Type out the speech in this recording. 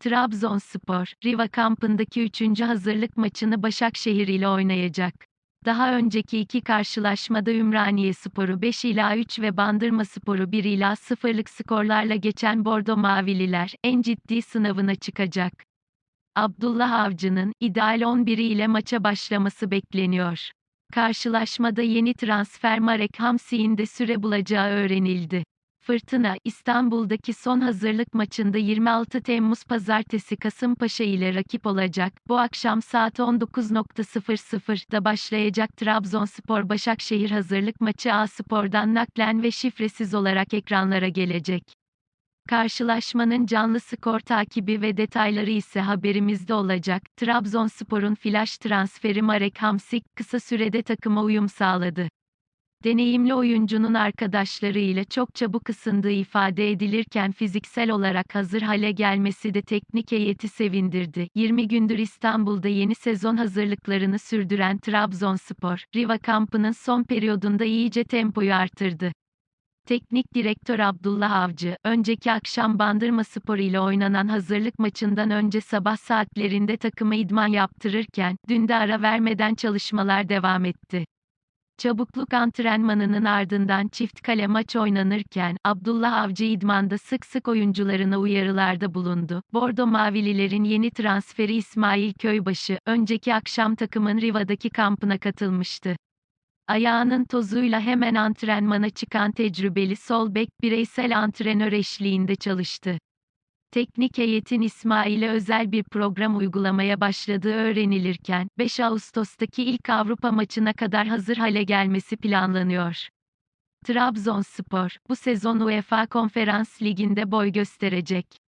Trabzonspor, Riva kampındaki 3. hazırlık maçını Başakşehir ile oynayacak. Daha önceki iki karşılaşmada Ümraniyespor'u 5 ila 3 ve Bandırmaspor'u 1 ila 0'lık skorlarla geçen Bordo Mavililer en ciddi sınavına çıkacak. Abdullah Avcı'nın ideal 11'i ile maça başlaması bekleniyor. Karşılaşmada yeni transfer Marek Hamsi'nin de süre bulacağı öğrenildi. Fırtına, İstanbul'daki son hazırlık maçında 26 Temmuz Pazartesi Kasımpaşa ile rakip olacak. Bu akşam saat 19.00'da başlayacak Trabzonspor Başakşehir hazırlık maçı A-Spor'dan naklen ve şifresiz olarak ekranlara gelecek. Karşılaşmanın canlı skor takibi ve detayları ise haberimizde olacak. Trabzonspor'un flash transferi Marek Hamsik kısa sürede takıma uyum sağladı. Deneyimli oyuncunun arkadaşlarıyla çok çabuk ısındığı ifade edilirken fiziksel olarak hazır hale gelmesi de teknik heyeti sevindirdi. 20 gündür İstanbul'da yeni sezon hazırlıklarını sürdüren Trabzonspor, Riva kampının son periyodunda iyice tempoyu artırdı. Teknik direktör Abdullah Avcı, önceki akşam Bandırma Spor ile oynanan hazırlık maçından önce sabah saatlerinde takıma idman yaptırırken, dün de ara vermeden çalışmalar devam etti. Çabukluk antrenmanının ardından çift kale maç oynanırken, Abdullah Avcı idmanda sık sık oyuncularına uyarılarda bulundu. Bordo Mavililerin yeni transferi İsmail Köybaşı, önceki akşam takımın Riva'daki kampına katılmıştı. Ayağının tozuyla hemen antrenmana çıkan tecrübeli sol bek bireysel antrenör eşliğinde çalıştı. Teknik heyetin İsmail'e özel bir program uygulamaya başladığı öğrenilirken, 5 Ağustos'taki ilk Avrupa maçına kadar hazır hale gelmesi planlanıyor. Trabzonspor, bu sezon UEFA Konferans Ligi'nde boy gösterecek.